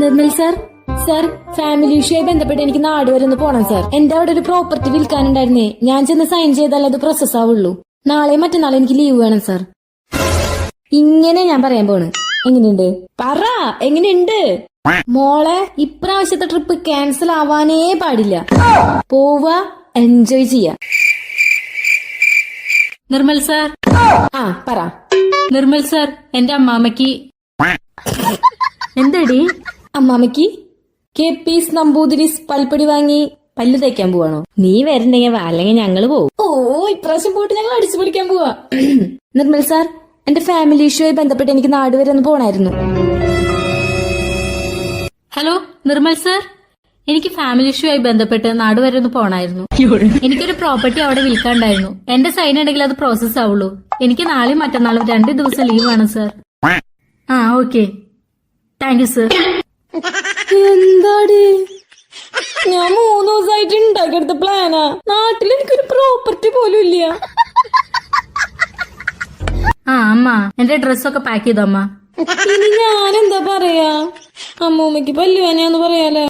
Nirmal sir sir family ഇഷ്യൂമായി ബന്ധപ്പെട്ട് എനിക്ക് നാട് വരെ ഒന്ന് പോണം സർ. എന്റെ അവിടെ ഒരു പ്രോപ്പർട്ടി വിൽക്കാനുണ്ടായിരുന്നേ. ഞാൻ ചെന്ന് സൈൻ ചെയ്താലേ അത് പ്രോസസ് ആവുള്ളൂ. നാളെ മറ്റന്നാളെ എനിക്ക് ലീവ് വേണം സർ. ഇങ്ങനെ ഞാൻ പറയാൻ പോണ്. എങ്ങനെയുണ്ട്? പറ എങ്ങനെയുണ്ട്? മോളെ ഇപ്രാവശ്യത്തെ ട്രിപ്പ് ക്യാൻസൽ ആവാനേ പാടില്ല. പോവ എൻജോയ് ചെയ്യ. നിർമ്മൽ സാർ. ആ പറ. നിർമ്മൽ സാർ എന്റെ അമ്മാമ്മക്ക് എന്തടി? അമ്മാമ്മക്ക് കെ പീസ് നമ്പൂതിരിസ് പൽപ്പടി വാങ്ങി പല്ല് തേക്കാൻ പോവാണോ? നീ വരണ്ടെങ്കിൽ വാ അല്ലെങ്കിൽ ഞങ്ങൾ പോവും. ഓ ഇപ്രാവശ്യം പോയിട്ട് ഞങ്ങൾ അടിച്ചു പിടിക്കാൻ പോവാ. നിർമ്മൽ സാർ എന്റെ ഫാമിലി ഇഷ്യൂമായി ബന്ധപ്പെട്ട് എനിക്ക് നാട് വരെ ഒന്ന് പോണായിരുന്നു. Hello Nirmal sir. എനിക്ക് ഫാമിലി ഇഷ്യൂ ആയി ബന്ധപ്പെട്ട് നാട് വരെ ഒന്ന് പോണായിരുന്നു. എനിക്കൊരു പ്രോപ്പർട്ടി അവിടെ വിൽക്കാണ്ടായിരുന്നു. എന്റെ സൈൻ ഉണ്ടെങ്കിൽ അത് പ്രോസസ് ആവുള്ളൂ. എനിക്ക് നാളെയും മറ്റന്നാളും രണ്ട് ദിവസം ലീവ് ആണ് സാർ ആ ഓക്കെ താങ്ക് യു സർ എന്താടി? ഞാൻ മൂന്ന് ദിവസമായിട്ട് ഉണ്ടാക്കിയെടുത്ത പ്ലാനാ നാട്ടിൽ എനിക്കൊരു പ്രോപ്പർട്ടി പോലും ഇല്ല. ആ അമ്മ എന്റെ ഡ്രസ്സൊക്കെ പാക്ക് ചെയ്തോ അമ്മ? ഇനി ഞാൻ എന്താ പറയാ? അമ്മൂമ്മക്ക് പല്ലുവേനയാന്ന് പറയാലേ.